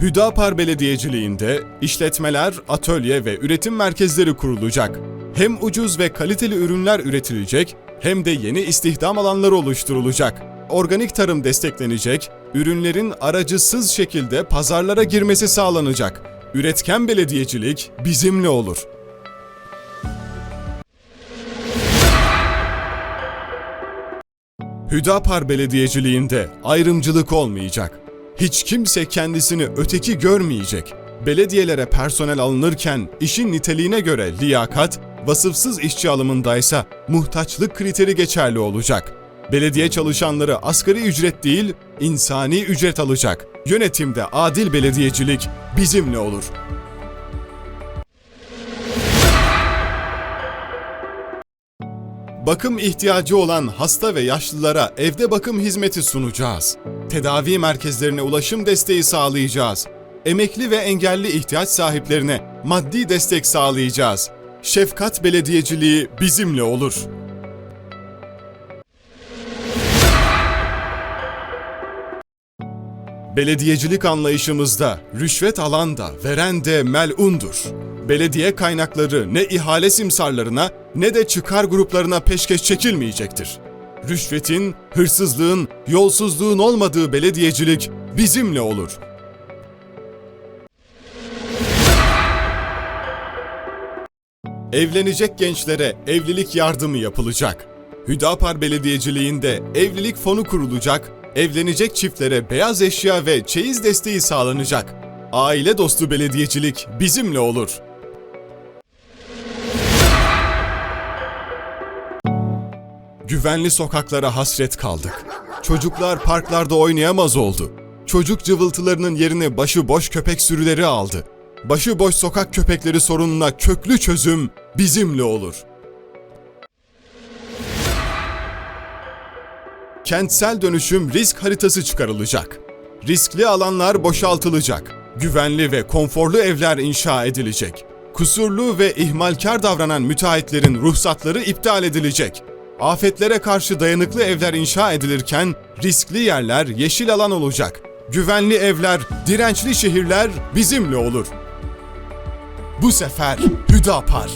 Hüdapar Belediyeciliğinde işletmeler, atölye ve üretim merkezleri kurulacak. Hem ucuz ve kaliteli ürünler üretilecek hem de yeni istihdam alanları oluşturulacak. Organik tarım desteklenecek, ürünlerin aracısız şekilde pazarlara girmesi sağlanacak. Üretken belediyecilik bizimle olur. Hüdapar Belediyeciliğinde ayrımcılık olmayacak. Hiç kimse kendisini öteki görmeyecek. Belediyelere personel alınırken işin niteliğine göre liyakat, vasıfsız işçi alımındaysa muhtaçlık kriteri geçerli olacak. Belediye çalışanları asgari ücret değil, insani ücret alacak. Yönetimde adil belediyecilik bizimle olur. Bakım ihtiyacı olan hasta ve yaşlılara evde bakım hizmeti sunacağız. Tedavi merkezlerine ulaşım desteği sağlayacağız. Emekli ve engelli ihtiyaç sahiplerine maddi destek sağlayacağız. Şefkat belediyeciliği bizimle olur. Belediyecilik anlayışımızda rüşvet alan da veren de melundur. Belediye kaynakları ne ihale simsarlarına ne de çıkar gruplarına peşkeş çekilmeyecektir. Rüşvetin, hırsızlığın, yolsuzluğun olmadığı belediyecilik bizimle olur. Evlenecek gençlere evlilik yardımı yapılacak. Hüdapar Belediyeciliğinde evlilik fonu kurulacak, evlenecek çiftlere beyaz eşya ve çeyiz desteği sağlanacak. Aile dostu belediyecilik bizimle olur. Güvenli sokaklara hasret kaldık. Çocuklar parklarda oynayamaz oldu. Çocuk cıvıltılarının yerini başıboş köpek sürüleri aldı. Başıboş sokak köpekleri sorununa köklü çözüm bizimle olur. Kentsel dönüşüm risk haritası çıkarılacak. Riskli alanlar boşaltılacak. Güvenli ve konforlu evler inşa edilecek. Kusurlu ve ihmalkar davranan müteahhitlerin ruhsatları iptal edilecek. Afetlere karşı dayanıklı evler inşa edilirken riskli yerler yeşil alan olacak. Güvenli evler, dirençli şehirler bizimle olur. Bu sefer Hüdapar.